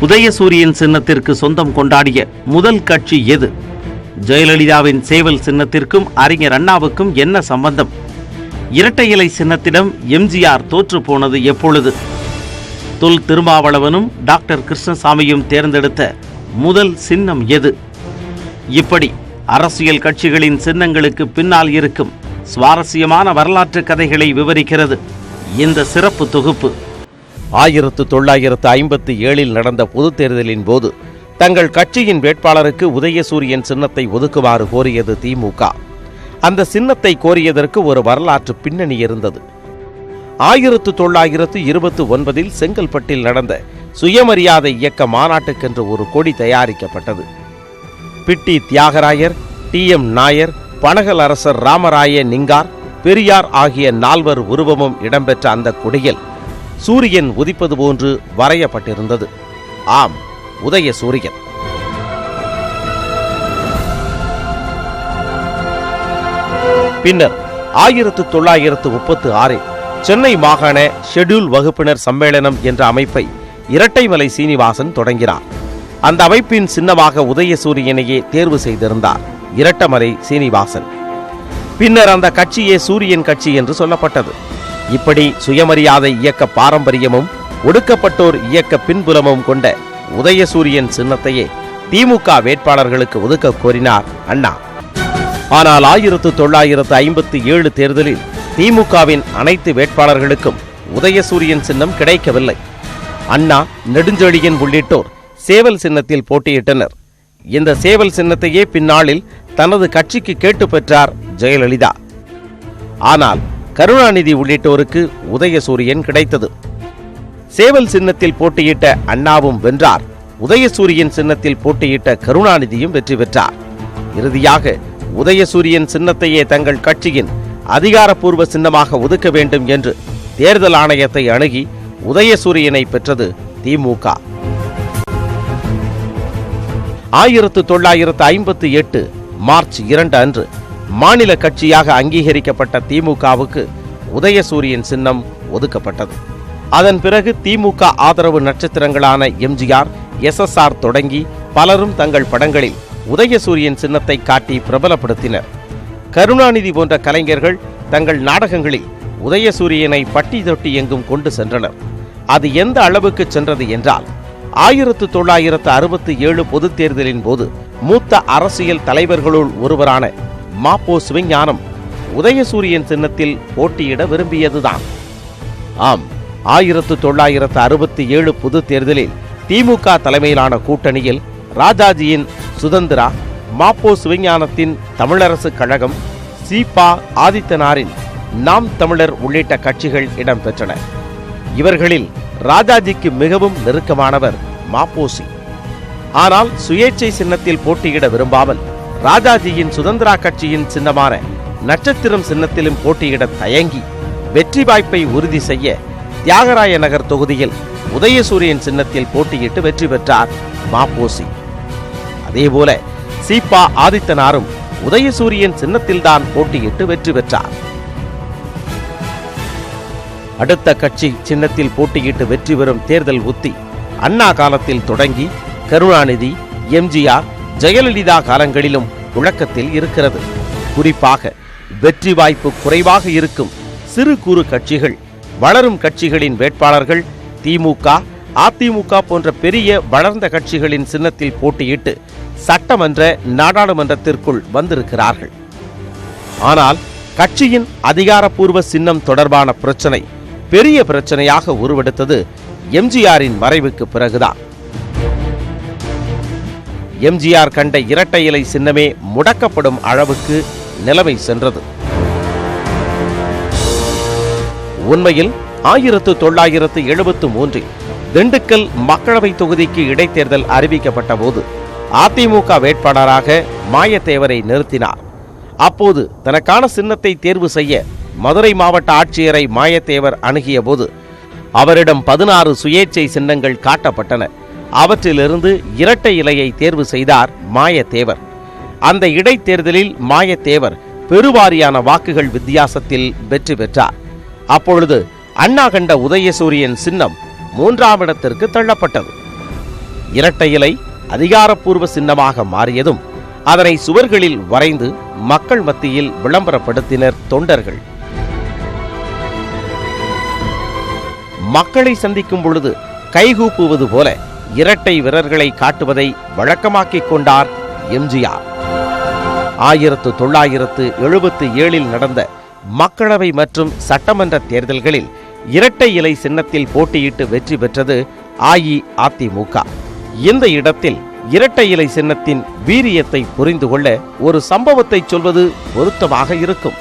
உதயசூரியன் சின்னத்திற்கு சொந்தம் கொண்டாடிய முதல் கட்சி எது? ஜெயலலிதாவின் சேவல் சின்னத்திற்கும் அறிஞர் அண்ணாவுக்கும் என்ன சம்பந்தம்? இரட்டை இலை சின்னத்திடம் எம்ஜிஆர் தோற்று போனது எப்பொழுது? தொல் திருமாவளவனும் டாக்டர் கிருஷ்ணசாமியும் தேர்ந்தெடுத்த முதல் சின்னம் எது? இப்படி அரசியல் கட்சிகளின் சின்னங்களுக்கு பின்னால் இருக்கும் சுவாரஸ்யமான வரலாற்று கதைகளை விவரிக்கிறது இந்த சிறப்பு தொகுப்பு. ஆயிரத்து தொள்ளாயிரத்து ஐம்பத்தி ஏழில் நடந்த பொதுத் தேர்தலின் போது தங்கள் கட்சியின் வேட்பாளருக்கு உதயசூரியன் சின்னத்தை ஒதுக்குமாறு கோரியது திமுக. அந்த சின்னத்தை கோரியதற்கு ஒரு வரலாற்று பின்னணி இருந்தது. ஆயிரத்து தொள்ளாயிரத்து இருபத்தி ஒன்பதில் செங்கல்பட்டில் நடந்த சுயமரியாதை இயக்க மாநாட்டுக்கென்று ஒரு கொடி தயாரிக்கப்பட்டது. பிட்டி தியாகராயர் டி எம் நாயர் பனகல் அரசர் ராமராய நிங்கார் பெரியார் ஆகிய நால்வர் உருவமும் இடம்பெற்ற அந்த கொடியில் சூரியன் உதிப்பது போன்று வரையப்பட்டிருந்தது. ஆம் உதய சூரியன். பின்னர் ஆயிரத்து தொள்ளாயிரத்து முப்பத்து ஆறில் சென்னை மாகாண ஷெட்யூல் வகுப்பினர் சம்மேளனம் என்ற அமைப்பை இரட்டைமலை சீனிவாசன் தொடங்கினார். அந்த அமைப்பின் சின்னமாக உதயசூரியனையே தேர்வு செய்திருந்தார் இரட்டமலை சீனிவாசன். பின்னர் அந்த கட்சியே சூரியன் கட்சி என்று சொல்லப்பட்டது. இப்படி சுயமரியாதை இயக்க பாரம்பரியமும் ஒடுக்கப்பட்டோர் இயக்க பின்புலமும் கொண்ட உதயசூரியன் சின்னத்தையே திமுக வேட்பாளர்களுக்கு ஒதுக்க கோரினார் அண்ணா. ஆனால் ஆயிரத்து தொள்ளாயிரத்து ஐம்பத்தி ஏழு தேர்தலில் திமுகவின் அனைத்து வேட்பாளர்களுக்கும் உதயசூரியன் சின்னம் கிடைக்கவில்லை. அண்ணா நெடுஞ்செழியன் உள்ளிட்டோர் சேவல் சின்னத்தில் போட்டியிட்டனர். இந்த சேவல் சின்னத்தையே பின்னாளில் தனது கட்சிக்கு கேட்டு பெற்றார் ஜெயலலிதா. ஆனால் கருணாநிதி உள்ளிட்டோருக்கு உதயசூரியன் கிடைத்தது. சேவல் சின்னத்தில் போட்டியிட்ட அண்ணாவும் வென்றார். உதயசூரியன் சின்னத்தில் போட்டியிட்ட கருணாநிதியும் வெற்றி பெற்றார். இறுதியாக உதயசூரியன் சின்னத்தையே தங்கள் கட்சியின் அதிகாரப்பூர்வ சின்னமாக ஒதுக்க வேண்டும் என்று தேர்தல் ஆணையத்தை அணுகி உதயசூரியனை பெற்றது திமுக. ஆயிரத்து தொள்ளாயிரத்து ஐம்பத்தி எட்டு மார்ச் இரண்டு அன்று மாநில கட்சியாக அங்கீகரிக்கப்பட்ட திமுகவுக்கு உதயசூரியன் சின்னம் ஒதுக்கப்பட்டது. அதன் பிறகு திமுக ஆதரவு நட்சத்திரங்களான எம்ஜிஆர் எஸ்எஸ்ஆர் தொடங்கி பலரும் தங்கள் படங்களில் உதயசூரியன் சின்னத்தை காட்டி பிரபலப்படுத்தினர். கருணாநிதி போன்ற கலைஞர்கள் தங்கள் நாடகங்களில் உதயசூரியனை பட்டி தொட்டி எங்கும் கொண்டு சென்றனர். அது எந்த அளவுக்கு சென்றது என்றால் ஆயிரத்து தொள்ளாயிரத்து அறுபத்தி ஏழு பொதுத் தேர்தலின் போது மூத்த அரசியல் தலைவர்களுள் ஒருவரான மாப்போ சிவஞானம் உதயசூரியன் சின்னத்தில் போட்டியிட விரும்பியதுதான். ஆம் ஆயிரத்து தொள்ளாயிரத்து அறுபத்தி ஏழு பொது தேர்தலில் திமுக தலைமையிலான கூட்டணியில் ராஜாஜியின் சுதந்திரா மாப்போ சிவஞானத்தின் தமிழரசு கழகம் சீபா ஆதித்தனாரின் நாம் தமிழர் உள்ளிட்ட கட்சிகள் இடம்பெற்றன. இவர்களில் ராஜாஜிக்கு மிகவும் நெருக்கமானவர் மாப்போசி. ஆனால் சுயேட்சை சின்னத்தில் போட்டியிட விரும்பாமல் ராஜாஜியின் சுதந்திரா கட்சியின் சின்னமான நட்சத்திரம் சின்னத்திலும் போட்டியிட தயங்கி வெற்றி வாய்ப்பை உறுதி செய்ய தியாகராய நகர் தொகுதியில் உதயசூரியன் சின்னத்தில் போட்டியிட்டு வெற்றி பெற்றார் மாப்போசி. அதேபோல சீபா ஆதித்தனாரும் உதயசூரியன் சின்னத்தில்தான் போட்டியிட்டு வெற்றி பெற்றார். அடுத்த கட்சி சின்னத்தில் போட்டியிட்டு வெற்றி பெறும் தேர்தல் உத்தி அண்ணா காலத்தில் தொடங்கி கருணாநிதி எம்ஜிஆர் ஜெயலலிதா காலங்களிலும் புழக்கத்தில் இருக்கிறது. குறிப்பாக வெற்றி வாய்ப்பு குறைவாக இருக்கும் சிறு குறு கட்சிகள் வளரும் கட்சிகளின் வேட்பாளர்கள் திமுக அதிமுக போன்ற பெரிய வளர்ந்த கட்சிகளின் சின்னத்தில் போட்டியிட்டு சட்டமன்ற நாடாளுமன்றத்திற்குள் வந்திருக்கிறார்கள். ஆனால் கட்சியின் அதிகாரப்பூர்வ சின்னம் தொடர்பான பிரச்சனை பெரிய பிரச்சனையாக உருவெடுத்தது எம்ஜிஆரின் மறைவுக்கு பிறகுதான். எம்ஜிஆர் கண்ட இரட்டை இலை சின்னமே முடக்கப்படும் அளவுக்கு நிலைமை சென்றது. உண்மையில் ஆயிரத்து தொள்ளாயிரத்து எழுபத்து மூன்றில் திண்டுக்கல் மக்களவை தொகுதிக்கு இடைத்தேர்தல் அறிவிக்கப்பட்ட போது அதிமுக வேட்பாளராக மாயத்தேவரை நிறுத்தினார். அப்போது தனக்கான சின்னத்தை தேர்வு செய்ய மதுரை மாவட்ட ஆட்சியரை மாயத்தேவர் அணுகிய போது அவரிடம் பதினாறு சுயேட்சை சின்னங்கள் காட்டப்பட்டன. அவற்றிலிருந்து இரட்டை இலையை தேர்வு செய்தார் மாயத்தேவர். அந்த இடைத்தேர்தலில் மாயத்தேவர் பெருவாரியான வாக்குகள் வித்தியாசத்தில் வெற்றி பெற்றார். அப்பொழுது அண்ணா கண்ட உதயசூரியன் சின்னம் மூன்றாம் இடத்திற்கு தள்ளப்பட்டது. இரட்டை இலை அதிகாரப்பூர்வ சின்னமாக மாறியதும் அதனை சுவர்களில் வரைந்து மக்கள் மத்தியில் விளம்பரப்படுத்தினர் தொண்டர்கள். மக்களை சந்திக்கும் பொழுது கைகூப்புவது போல இரட்டை வீரர்களை காட்டுவதை வழக்கமாக்கிக் கொண்டார் எம்ஜிஆர். ஆயிரத்து தொள்ளாயிரத்து எழுபத்து ஏழில் நடந்த மக்களவை மற்றும் சட்டமன்ற தேர்தல்களில் இரட்டை இலை சின்னத்தில் போட்டியிட்டு வெற்றி பெற்றது அஇஅதிமுக. இந்த இடத்தில் இரட்டை இலை சின்னத்தின் வீரியத்தை புரிந்து கொள்ள ஒரு சம்பவத்தை சொல்வது பொருத்தமாக இருக்கும்.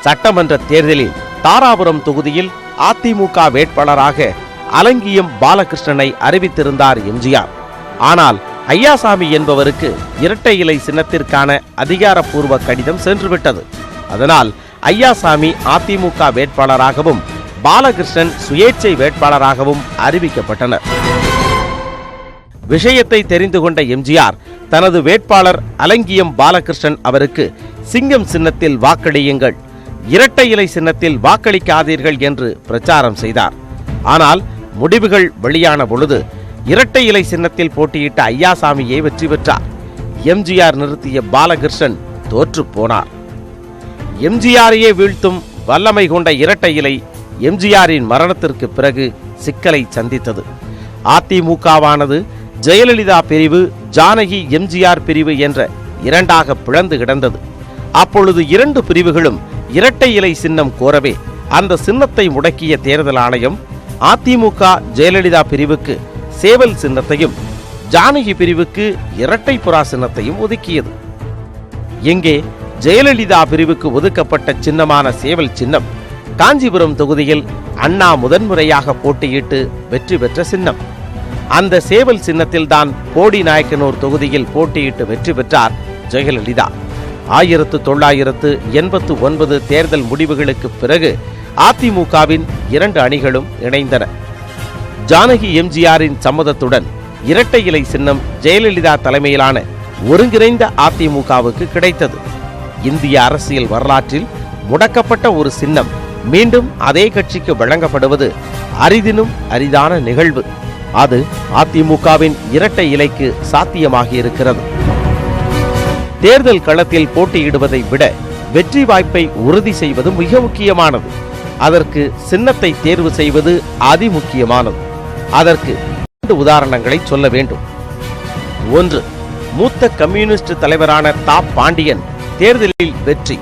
சட்டமன்ற தேர்தலில் தாராபுரம் தொகுதியில் அதிமுக வேட்பாளராக அலங்கியம் பாலகிருஷ்ணனை அறிவித்திருந்தார் எம்ஜிஆர். ஆனால் ஐயாசாமி என்பவருக்கு இரட்டை இலை சின்னத்திற்கான அதிகாரப்பூர்வ கடிதம் சென்றுவிட்டது. அதனால் ஐயாசாமி அதிமுக வேட்பாளராகவும் பாலகிருஷ்ணன் சுயேட்சை வேட்பாளராகவும் அறிவிக்கப்பட்டனர். விஷயத்தை தெரிந்து கொண்ட எம்ஜிஆர் தனது வேட்பாளர் அலங்கியம் பாலகிருஷ்ணன் அவருக்கு சிங்கம் சின்னத்தில் வாக்களியுங்கள். இரட்டை இலை சின்னத்தில் வாக்களிக்காதீர்கள் என்று பிரச்சாரம் செய்தார். ஆனால் முடிவுகள் வெளியான பொழுது இரட்டை இலை சின்னத்தில் போட்டியிட்ட ஐயாசாமியை வெற்றி பெற்றார். எம்ஜிஆர் நிறுத்திய பாலகிருஷ்ணன் தோற்று போனார். எம்ஜிஆரையே வீழ்த்தும் வல்லமை கொண்ட இரட்டை இலை எம்ஜிஆரின் மரணத்திற்கு பிறகு சிக்கலை சந்தித்தது. அதிமுகவானது ஜெயலலிதா பிரிவு ஜானகி எம்ஜிஆர் பிரிவு என்ற இரண்டாக பிளந்து கிடந்தது. அப்பொழுது இரண்டு பிரிவுகளும் இரட்டை இலை சின்னம் கோரவே அந்த சின்னத்தை முடக்கிய தேர்தல் ஆணையம் அதிமுக ஜெயலலிதா பிரிவுக்கு சேவல் சின்னத்தையும் ஜானகி பிரிவுக்கு இரட்டை புறா சின்னத்தையும் ஒதுக்கியது. எங்கே ஜெயலலிதா பிரிவுக்கு ஒதுக்கப்பட்ட சின்னமான சேவல் சின்னம் காஞ்சிபுரம் தொகுதியில் அண்ணா முதன்முறையாக போட்டியிட்டு வெற்றி பெற்ற சின்னம். அந்த சேவல் சின்னத்தில்தான் போடி நாயக்கனூர் தொகுதியில் போட்டியிட்டு வெற்றி பெற்றார் ஜெயலலிதா. ஆயிரத்து தொள்ளாயிரத்து எண்பத்து ஒன்பது தேர்தல் முடிவுகளுக்கு பிறகு அதிமுகவின் இரண்டு அணிகளும் இணைந்தன. ஜானகி எம்ஜிஆரின் சம்மதத்துடன் இரட்டை இலை சின்னம் ஜெயலலிதா தலைமையிலான ஒருங்கிணைந்த அதிமுகவுக்கு கிடைத்தது. இந்திய அரசியல் வரலாற்றில் முடக்கப்பட்ட ஒரு சின்னம் மீண்டும் அதே கட்சிக்கு வழங்கப்படுவது அரிதினும் அரிதான நிகழ்வு. அது அதிமுகவின் இரட்டை இலைக்கு சாத்தியமாகியிருக்கிறது. தேர்தல் களத்தில் போட்டியிடுவதை விட வெற்றி வாய்ப்பை உறுதி செய்வது மிக முக்கியமானது. அதற்கு சின்னத்தை தேர்வு செய்வது அதிமுக்கியமானது. அதற்கு இரண்டு உதாரணங்களை சொல்ல வேண்டும். ஒன்று மூத்த கம்யூனிஸ்ட் தலைவரான தா. பாண்டியன் தேர்தலில் வெற்றி.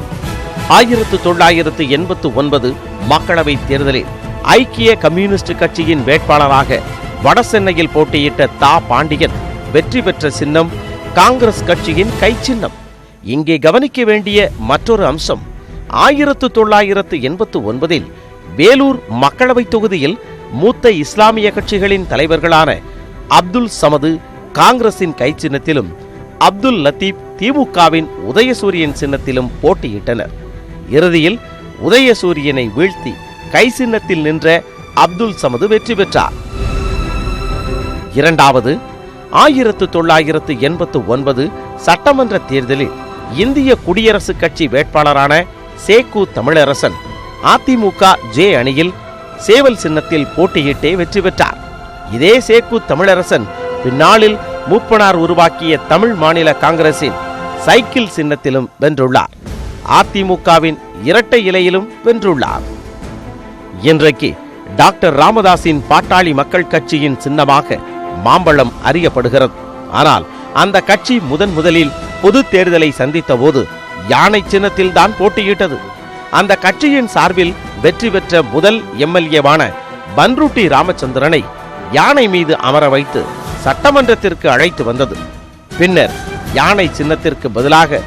ஆயிரத்து தொள்ளாயிரத்து எண்பத்து ஒன்பது மக்களவை தேர்தலில் ஐக்கிய கம்யூனிஸ்ட் கட்சியின் வேட்பாளராக வடசென்னையில் போட்டியிட்ட தா. பாண்டியன் வெற்றி பெற்ற சின்னம் காங்கிரஸ் கட்சியின் கை சின்னம் இங்கே கவனிக்க வேண்டிய மற்றொரு அம்சம் ஆயிரத்து தொள்ளாயிரத்து எண்பத்து ஒன்பதில் வேலூர் மக்களவை தொகுதியில் மூத்த இஸ்லாமிய கட்சிகளின் தலைவர்களான அப்துல் சமது காங்கிரசின் கை சின்னத்திலும் அப்துல் லத்தீப் திமுகவின் உதயசூரியன் சின்னத்திலும் போட்டியிட்டனர். இறுதியில் உதயசூரியனை வீழ்த்தி கை சின்னத்தில் நின்ற அப்துல் சமது வெற்றி பெற்றார். இரண்டாவது ஆயிரத்து தொள்ளாயிரத்து எண்பத்து ஒன்பது சட்டமன்ற தேர்தலில் இந்திய குடியரசுக் கட்சி வேட்பாளரான சேக்கு தமிழரசன் அதிமுக ஜே அணியில் சேவல் சின்னத்தில் போட்டியிட்டே வெற்றி பெற்றார். இதே சேக்கு தமிழரசன் பின்னாளில் மூப்பனார் உருவாக்கிய தமிழ் மாநில காங்கிரசின் சைக்கிள் சின்னத்திலும் வென்றுள்ளார். அதிமுகவின் இரட்டை இலையிலும் வென்றுள்ளார். இன்றைக்கு டாக்டர் ராமதாஸின் பாட்டாளி மக்கள் கட்சியின் சின்னமாக மாம்பழம் அறியப்படுகிறது. ஆனால் அந்த கட்சி முதன் முதலில் பொது தேர்தலை சந்தித்த போது யானை சின்னத்தில் தான் போட்டியிட்டது. அந்த கட்சியின் சார்பில் வெற்றி பெற்ற முதல் எம்எல்ஏவான பன்ருட்டி ராமச்சந்திரனை யானை மீது அமர வைத்து சட்டமன்றத்திற்கு அழைத்து வந்தது. பின்னர் யானை சின்னத்திற்கு பதிலாக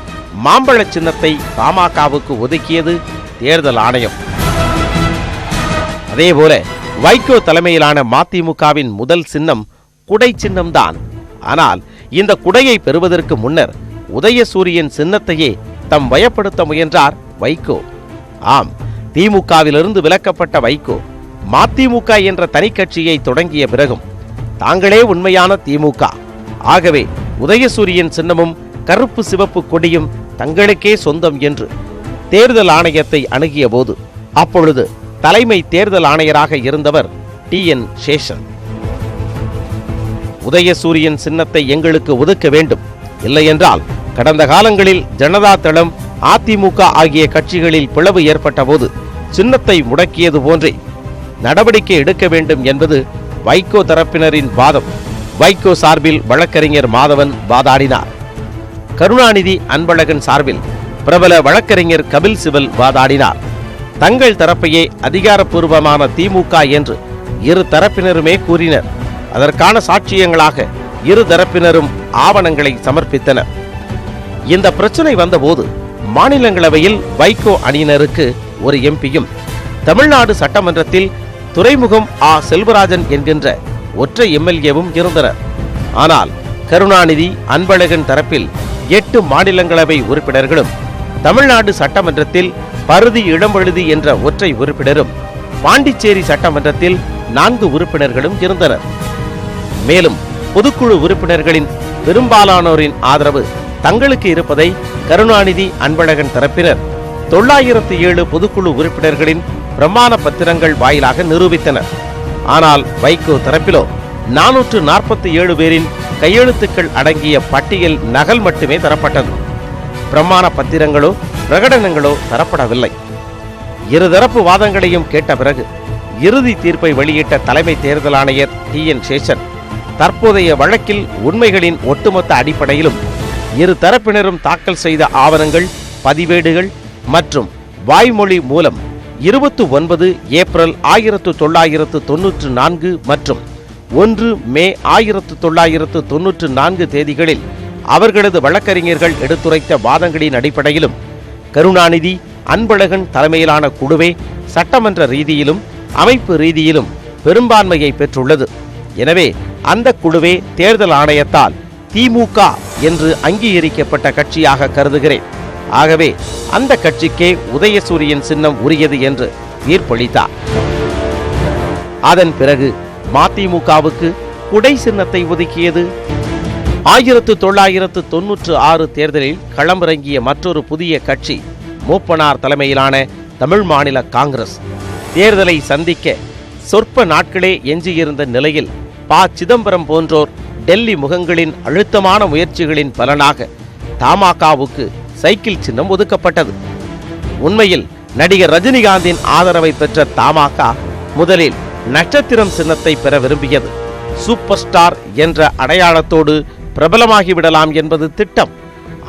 மாம்பழ சின்னத்தை பாமகவுக்கு ஒதுக்கியது தேர்தல் ஆணையம். அதேபோல வைகோ தலைமையிலான மதிமுகவின் முதல் சின்னம் குடை சின்னம்தான். ஆனால் இந்த குடையை பெறுவதற்கு முன்னர் உதயசூரியன் சின்னத்தையே தம் வயப்படுத்த முயன்றார் வைகோ. ஆம் திமுகவிலிருந்து விலக்கப்பட்ட வைகோ. மதிமுக என்ற தனிக்கட்சியை தொடங்கிய பிறகும் தாங்களே உண்மையான திமுக. ஆகவே உதயசூரியன் சின்னமும் கருப்பு சிவப்பு கொடியும் தங்களுக்கே சொந்தம் என்று தேர்தல் ஆணையத்தை அணுகிய போது அப்பொழுது தலைமை தேர்தல் ஆணையராக இருந்தவர் டி. என். சேஷன். உதயசூரியன் சின்னத்தை எங்களுக்கு ஒதுக்க வேண்டும். இல்லையென்றால் கடந்த காலங்களில் ஜனதா தளம் அதிமுக ஆகிய கட்சிகளில் பிளவு ஏற்பட்டபோது சின்னத்தை முடக்கியது போன்றே நடவடிக்கை எடுக்க வேண்டும் என்பது வைகோ தரப்பினரின் வாதம். வைகோ சார்பில் வழக்கறிஞர் மாதவன் வாதாடினார். கருணாநிதி அன்பழகன் சார்பில் பிரபல வழக்கறிஞர் கபில் சிவல் வாதாடினார். தங்கள் தரப்பையே அதிகாரப்பூர்வமான திமுக என்று இரு தரப்பினருமே கூறினர். அதற்கான சாட்சியங்களாக இரு தரப்பினரும் ஆவணங்களை சமர்ப்பித்தனர். இந்த பிரச்சனை வந்தபோது மாநிலங்களவையில் வைகோ அணியினருக்கு ஒரு எம்பியும் தமிழ்நாடு சட்டமன்றத்தில் துறைமுகம் ஆ. செல்வராஜன் என்கின்ற ஒற்றை எம்எல்ஏவும் இருந்தனர். ஆனால் கருணாநிதி அன்பழகன் தரப்பில் எட்டு மாநிலங்களவை உறுப்பினர்களும் தமிழ்நாடு சட்டமன்றத்தில் பருதி இளம்பழுதி என்ற ஒற்றை உறுப்பினரும் பாண்டிச்சேரி சட்டமன்றத்தில் நான்கு உறுப்பினர்களும் இருந்தனர். மேலும் பொதுக்குழு உறுப்பினர்களின் பெரும்பாலானோரின் ஆதரவு தங்களுக்கு இருப்பதை கருணாநிதி அன்பழகன் தரப்பினர் தொள்ளாயிரத்து ஏழு பொதுக்குழு உறுப்பினர்களின் பிரமாண பத்திரங்கள் வாயிலாக நிரூபித்தனர். ஆனால் வைகோ தரப்பிலோ நானூற்று நாற்பத்தி ஏழு பேரின் கையெழுத்துக்கள் அடங்கிய பட்டியல் நகல் மட்டுமே தரப்பட்டது. பிரமாண பத்திரங்களோ பிரகடனங்களோ தரப்படவில்லை. இருதரப்பு வாதங்களையும் கேட்ட பிறகு இறுதி தீர்ப்பை வெளியிட்ட தலைமை தேர்தல் ஆணையர் டி என் சேஷன் தற்போதைய வழக்கில் உண்மைகளின் ஒட்டுமொத்த அடிப்படையிலும் இரு தரப்பினரும் தாக்கல் செய்த ஆவணங்கள் பதிவேடுகள் மற்றும் வாய்மொழி மூலம் இருபத்து ஒன்பது ஏப்ரல் ஆயிரத்து தொள்ளாயிரத்து தொன்னூற்று நான்கு மற்றும் ஒன்று மே ஆயிரத்து தொள்ளாயிரத்து தொன்னூற்று நான்கு தேதிகளில் அவர்களது வழக்கறிஞர்கள் எடுத்துரைத்த வாதங்களின் அடிப்படையிலும் கருணாநிதி அன்பழகன் தலைமையிலான குழுவே சட்டமன்ற ரீதியிலும் அமைப்பு ரீதியிலும் பெரும்பான்மையை பெற்றுள்ளது. எனவே அந்த குழுவே தேர்தல் ஆணையத்தால் திமுக என்று அங்கீகரிக்கப்பட்ட கட்சியாக கருதுகிறேன். ஆகவே அந்த கட்சிக்கே உதயசூரியன் சின்னம் உரியது என்று தீர்ப்பளித்தார் அதன் பிறகு மதிமுகவுக்கு குடை சின்னத்தை ஒதுக்கியது. ஆயிரத்து தொள்ளாயிரத்து தொன்னூற்று ஆறு தேர்தலில் களமிறங்கிய மற்றொரு புதிய கட்சி மூப்பனார் தலைமையிலான தமிழ் மாநில காங்கிரஸ். தேர்தலை சந்திக்க சொற்ப நாட்களே எஞ்சியிருந்த நிலையில் ப. சிதம்பரம் போன்றோர் டெல்லி முகங்களின் அழுத்தமான முயற்சிகளின் பலனாக தமாகவுக்கு சைக்கிள் சின்னம் ஒதுக்கப்பட்டது. உண்மையில் நடிகர் ரஜினிகாந்தின் ஆதரவை பெற்ற தமாக முதலில் நட்சத்திரம் சின்னத்தை பெற விரும்பியது. சூப்பர் ஸ்டார் என்ற அடையாளத்தோடு பிரபலமாகி விடலாம் என்பது திட்டம்.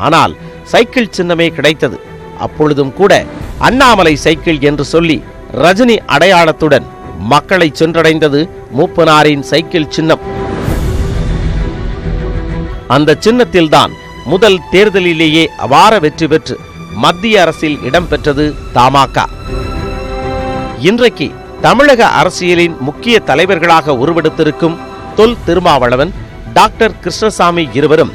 ஆனால் சைக்கிள் சின்னமே கிடைத்தது. அப்பொழுதும் கூட அண்ணாமலை சைக்கிள் என்று சொல்லி ரஜினி அடையாளத்துடன் மக்களை சென்றடைந்தது மூப்பனாரின் சைக்கிள் சின்னம். அந்த சின்னத்தில்தான் முதல் தேர்தலிலேயே அபார வெற்றி பெற்று மத்திய அரசில் இடம்பெற்றது தமாக. இன்றைக்கு தமிழக அரசியலின் முக்கிய தலைவர்களாக உருவெடுத்திருக்கும் தொல் திருமாவளவன் டாக்டர் கிருஷ்ணசாமி இருவரும்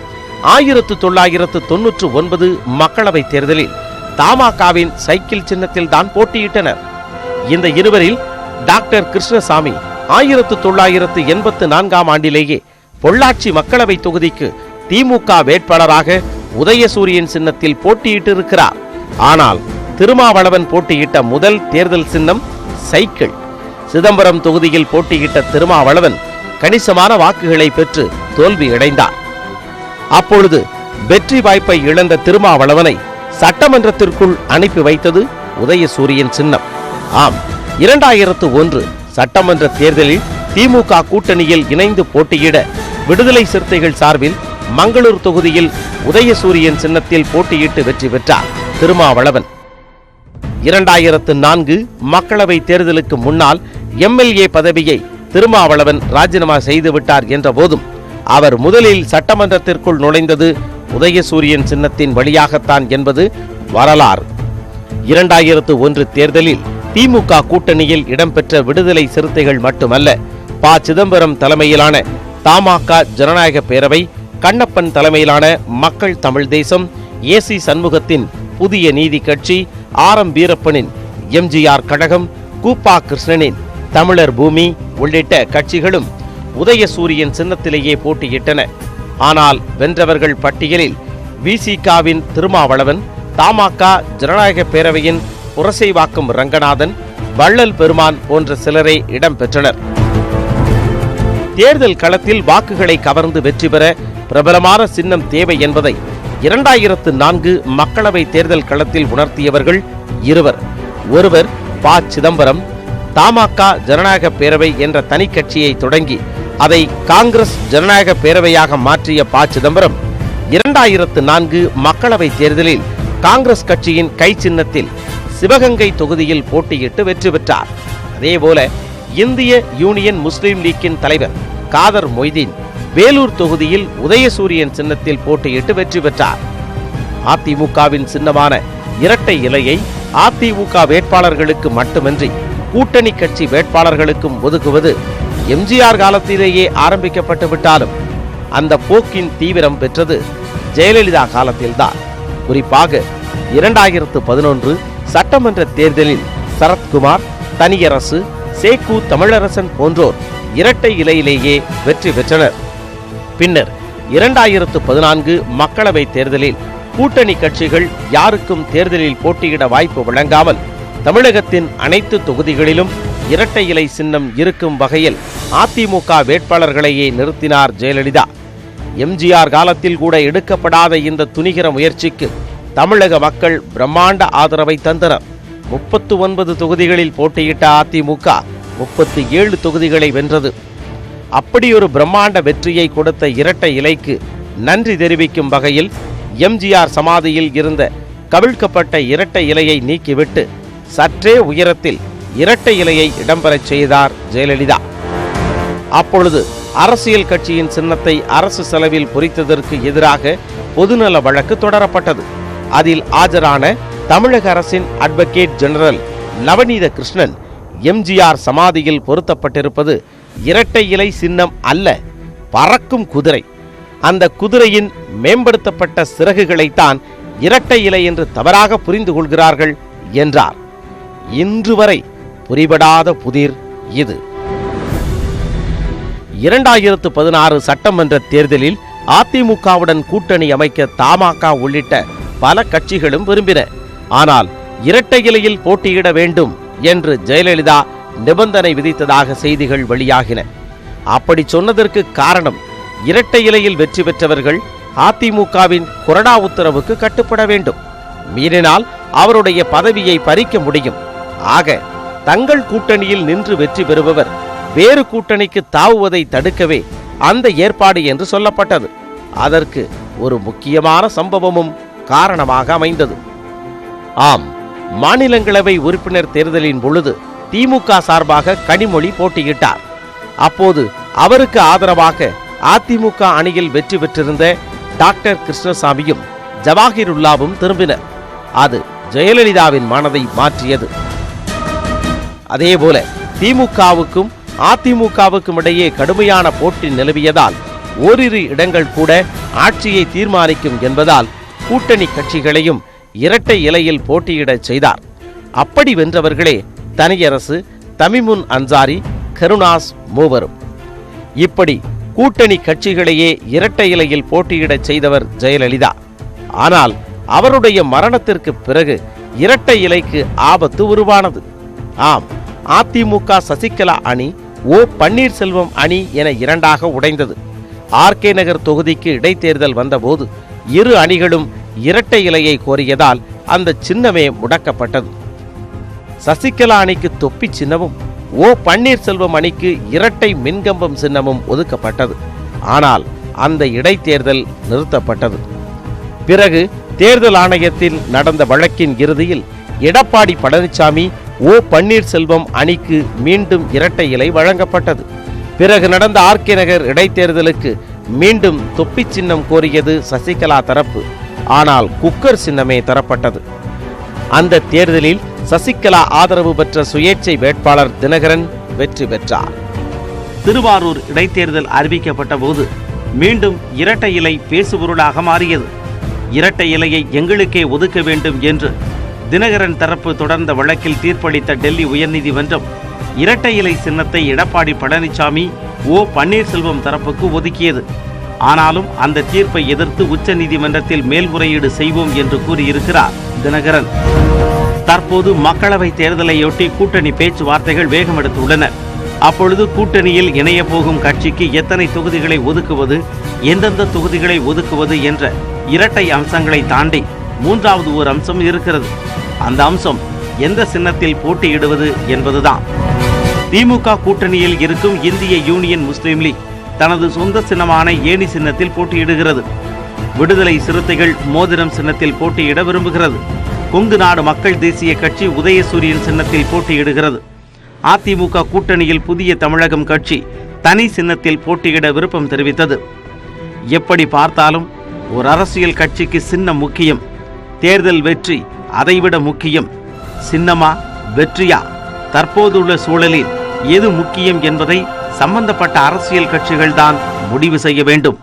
ஆயிரத்து தொள்ளாயிரத்து தொன்னூற்று ஒன்பது மக்களவைத் தேர்தலில் தமாகாவின் சைக்கிள் சின்னத்தில் தான் போட்டியிட்டனர். இந்த இருவரில் டாக்டர் கிருஷ்ணசாமி ஆயிரத்து தொள்ளாயிரத்து எண்பத்து நான்காம் ஆண்டிலேயே பொள்ளாச்சி மக்களவை தொகுதிக்கு திமுக வேட்பாளராக உதயசூரியன் சின்னத்தில் போட்டியிட்டிருக்கிறார். ஆனால் திருமாவளவன் போட்டியிட்ட முதல் தேர்தல் சின்னம் சைக்கிள். சிதம்பரம் தொகுதியில் போட்டியிட்ட திருமாவளவன் கணிசமான வாக்குகளை பெற்று தோல்வியடைந்தார். அப்பொழுது வெற்றி வாய்ப்பை இழந்த திருமாவளவனை சட்டமன்றத்திற்குள் அனுப்பி வைத்தது உதயசூரியன் சின்னம். ஆம் இரண்டாயிரத்து ஒன்று சட்டமன்ற தேர்தலில் திமுக கூட்டணியில் இணைந்து போட்டியிட விடுதலை சிறுத்தைகள் சார்பில் மங்களூர் தொகுதியில் உதயசூரியன் சின்னத்தில் போட்டியிட்டு வெற்றி பெற்றார். திருமாவளவன். இரண்டாயிரத்து நான்கு மக்களவை தேர்தலுக்கு முன்னால் எம்எல்ஏ பதவியை திருமாவளவன் ராஜினாமா செய்துவிட்டார் என்ற போதும் அவர் முதலில் சட்டமன்றத்திற்குள் நுழைந்தது உதயசூரியன் சின்னத்தின் வழியாகத்தான் என்பது வரலாறு. இரண்டாயிரத்து ஒன்று தேர்தலில் திமுக கூட்டணியில் இடம்பெற்ற விடுதலை சிறுத்தைகள் மட்டுமல்ல ப. சிதம்பரம் தலைமையிலான தமாக ஜனநாயக பேரவை கண்ணப்பன் தலைமையிலான மக்கள் தமிழ் தேசம் ஏசி சண்முகத்தின் புதிய நீதி கட்சி ஆர் எம் வீரப்பனின் எம்ஜிஆர் கழகம் கூப்பா கிருஷ்ணனின் தமிழர் பூமி உள்ளிட்ட கட்சிகளும் உதயசூரியன் சின்னத்திலேயே போட்டியிட்டன. ஆனால் வென்றவர்கள் பட்டியலில் விசிகாவின் திருமாவளவன் தமாக ஜனநாயக பேரவையின் புரசைவாக்கம் ரங்கநாதன் வள்ளல் பெருமான் போன்ற சிலரே இடம்பெற்றனர். தேர்தல் களத்தில் வாக்குகளை கவர்ந்து வெற்றி பெற பிரபலமான சின்னம் தேவை என்பதை இரண்டாயிரத்து நான்கு மக்களவை தேர்தல் களத்தில் உணர்த்தியவர்கள் இருவர். ஒருவர் ப. சிதம்பரம் தமாக ஜனநாயக பேரவை என்ற தனி கட்சியை தொடங்கி அதை காங்கிரஸ் ஜனநாயக பேரவையாக மாற்றிய ப. சிதம்பரம் இரண்டாயிரத்து நான்கு மக்களவை தேர்தலில் காங்கிரஸ் கட்சியின் கை சின்னத்தில் சிவகங்கை தொகுதியில் போட்டியிட்டு வெற்றி பெற்றார். அதேபோல இந்திய யூனியன் முஸ்லீம் லீக்கின் தலைவர் காதர் மொய்தீன் வேலூர் தொகுதியில் உதயசூரியன் சின்னத்தில் போட்டியிட்டு வெற்றி பெற்றார். அதிமுகவின் சின்னமான இரட்டை இலையை அதிமுக வேட்பாளர்களுக்கு மட்டுமின்றி கூட்டணி கட்சி வேட்பாளர்களுக்கும் ஒதுக்குவது எம்ஜிஆர் காலத்திலேயே ஆரம்பிக்கப்பட்டு விட்டாலும் அந்த போக்கின் தீவிரம் பெற்றது ஜெயலலிதா காலத்தில்தான். குறிப்பாக இரண்டாயிரத்து பதினொன்று சட்டமன்ற தேர்தலில் சரத்குமார் தனியரசு சேக்கு தமிழரசன் போன்றோர் இரட்டை இலையிலேயே வெற்றி பெற்றனர். பின்னர் இரண்டாயிரத்து பதினான்கு மக்களவை தேர்தலில் கூட்டணி கட்சிகள் யாருக்கும் தேர்தலில் போட்டியிட வாய்ப்பு வழங்காமல் தமிழகத்தின் அனைத்து தொகுதிகளிலும் இரட்டை இலை சின்னம் இருக்கும் வகையில் அதிமுக வேட்பாளர்களையே நிறுத்தினார் ஜெயலலிதா. எம்ஜிஆர் காலத்தில் கூட எடுக்கப்படாத இந்த துணிகர முயற்சிக்கு தமிழக மக்கள் பிரம்மாண்ட ஆதரவை தந்தனர். முப்பத்து ஒன்பது தொகுதிகளில் போட்டியிட்ட அதிமுக முப்பத்தி ஏழு தொகுதிகளை வென்றது. அப்படி ஒரு பிரம்மாண்ட வெற்றியை கொடுத்த இரட்டை இலைக்கு நன்றி தெரிவிக்கும் வகையில் எம்ஜிஆர் சமாதியில் இருந்த கவிழ்க்கப்பட்ட இரட்டை இலையை நீக்கிவிட்டு சற்றே உயரத்தில் இரட்டை இலையை இடம்பெறச் செய்தார் ஜெயலலிதா. அப்பொழுது அரசியல் கட்சியின் சின்னத்தை அரசு செலவில் பொறித்ததற்கு எதிராக பொதுநல வழக்கு தொடரப்பட்டது. அதில் ஆஜரான தமிழக அரசின் அட்வொகேட் ஜெனரல் நவநீத கிருஷ்ணன் எம்ஜிஆர் சமாதியில் பொருத்தப்பட்டிருப்பது இரட்டை இலை சின்னம் அல்ல பறக்கும் குதிரை. அந்த குதிரையின் மேம்படுத்தப்பட்ட சிறகுகளைத்தான் இரட்டை இலை என்று தவறாக புரிந்து கொள்கிறார்கள் என்றார். இன்று வரை புரிபடாத புதிர் இது. இரண்டாயிரத்து பதினாறு சட்டமன்ற தேர்தலில் அதிமுகவுடன் கூட்டணி அமைக்க தமாக உள்ளிட்ட பல கட்சிகளும் விரும்பின. ஆனால் இரட்டை இலையில் போட்டியிட வேண்டும் என்று ஜெயலலிதா நிபந்தனை விதித்ததாக செய்திகள் வெளியாகின. அப்படி சொன்னதற்கு காரணம் இரட்டை இலையில் வெற்றி பெற்றவர்கள் அதிமுகவின் கொறடா உத்தரவுக்கு கட்டுப்பட வேண்டும். மீறினால் அவருடைய பதவியை பறிக்க முடியும். ஆக தங்கள் கூட்டணியில் நின்று வெற்றி பெறுபவர் வேறு கூட்டணிக்கு தாவுவதை தடுக்கவே அந்த ஏற்பாடு என்று சொல்லப்பட்டது. அதற்கு ஒரு முக்கியமான சம்பவமும் காரணமாக அமைந்தது. ஆம் மாநிலங்களவை உறுப்பினர் தேர்தலின் பொழுது திமுக சார்பாக கனிமொழி போட்டியிட்டார். அப்போது அவருக்கு ஆதரவாக அதிமுக அணியில் வெற்றி பெற்றிருந்த டாக்டர் கிருஷ்ணசாமியும் ஜவாஹிருல்லாவும் திரும்பினர். அது ஜெயலலிதாவின் மனதை மாற்றியது. அதேபோல திமுகவுக்கும் அதிமுகவுக்கும் இடையே கடுமையான போட்டி நிலவியதால் ஓரிரு இடங்கள் கூட ஆட்சியை தீர்மானிக்கும் என்பதால் கூட்டணி கட்சிகளையும் இரட்டை இலையில் போட்டியிடச் செய்தார். அப்படி வென்றவர்களே தனியரசு தமிமுன் அன்சாரி கருணாஸ் மூவரும். இப்படி கூட்டணி கட்சிகளையே இரட்டை இலையில் போட்டியிடச் செய்தவர் ஜெயலலிதா. ஆனால் அவருடைய மரணத்திற்கு பிறகு இரட்டை இலைக்கு ஆபத்து உருவானது. ஆம் அதிமுக சசிகலா அணி ஓ பன்னீர்செல்வம் அணி என இரண்டாக உடைந்தது. ஆர்கே நகர் தொகுதிக்கு இடைத்தேர்தல் வந்தபோது இரு அணிகளும் இரட்டை இலையை கோரியதால் அந்த சின்னமே முடக்கப்பட்டது. சசிகலா அணிக்கு தொப்பி சின்னமும் ஓ பன்னீர்செல்வம் அணிக்கு இரட்டை மின்கம்பம் சின்னமும் ஒதுக்கப்பட்டது. ஆனால் அந்த இடைத்தேர்தல் நிறுத்தப்பட்டது. பிறகு தேர்தல் ஆணையத்தில் நடந்த வழக்கின் இறுதியில் எடப்பாடி பழனிசாமி ஓ பன்னீர்செல்வம் அணிக்கு மீண்டும் இரட்டை இலை வழங்கப்பட்டது. பிறகு நடந்த ஆர்கே நகர் இடைத்தேர்தலுக்கு மீண்டும் தொப்பி சின்னம் கோரியது சசிகலா தரப்பு. ஆனால் குக்கர் சின்னமே தரப்பட்டது. அந்த தேர்தலில் சசிகலா ஆதரவு பெற்ற சுயேட்சை வேட்பாளர் தினகரன் வெற்றி பெற்றார். திருவாரூர் இடைத்தேர்தல் அறிவிக்கப்பட்ட போது மீண்டும் இரட்டை இலை பேசுபொருளாக மாறியது. இரட்டை இலையை எங்களுக்கே ஒதுக்க வேண்டும் என்று தினகரன் தரப்பு தொடர்ந்த வழக்கில் தீர்ப்பளித்த டெல்லி உயர்நீதிமன்றம் இரட்டை இலை சின்னத்தை எடப்பாடி பழனிசாமி ஓ பன்னீர்செல்வம் தரப்புக்கு ஒதுக்கியது. ஆனாலும் அந்த தீர்ப்பை எதிர்த்து உச்சநீதிமன்றத்தில் மேல்முறையீடு செய்வோம் என்று கூறியிருக்கிறார் தினகரன். தற்போது மக்களவை தேர்தலையொட்டி கூட்டணி பேச்சுவார்த்தைகள் வேகமெடுத்துள்ளன. அப்பொழுது கூட்டணியில் இணைய போகும் கட்சிக்கு எத்தனை தொகுதிகளை ஒதுக்குவது எந்தெந்த தொகுதிகளை ஒதுக்குவது என்ற இரட்டை அம்சங்களை தாண்டி மூன்றாவது ஒரு அம்சம் இருக்கிறது. அந்த அம்சம் எந்த சின்னத்தில் போட்டியிடுவது என்பதுதான். திமுக கூட்டணியில் இருக்கும் இந்திய யூனியன் முஸ்லீம் லீக் தனது சொந்த சின்னமான ஏணி சின்னத்தில் போட்டியிடுகிறது. விடுதலை சிறுத்தைகள் மோதிரம் சின்னத்தில் போட்டியிட விரும்புகிறது. கொங்கு நாடு மக்கள் தேசிய கட்சி உதயசூரியன் சின்னத்தில் போட்டியிடுகிறது. அதிமுக கூட்டணியில் புதிய தமிழகம் கட்சி தனி சின்னத்தில் போட்டியிட விருப்பம் தெரிவித்தது. எப்படி பார்த்தாலும் ஒரு அரசியல் கட்சிக்கு சின்னம் முக்கியம். தேர்தல் வெற்றி அதைவிட முக்கியம். சின்னமா வெற்றியா? தற்போதுள்ள சூழலில் எது முக்கியம் என்பதை சம்பந்தப்பட்ட அரசியல் கட்சிகள்தான் முடிவு செய்ய வேண்டும்.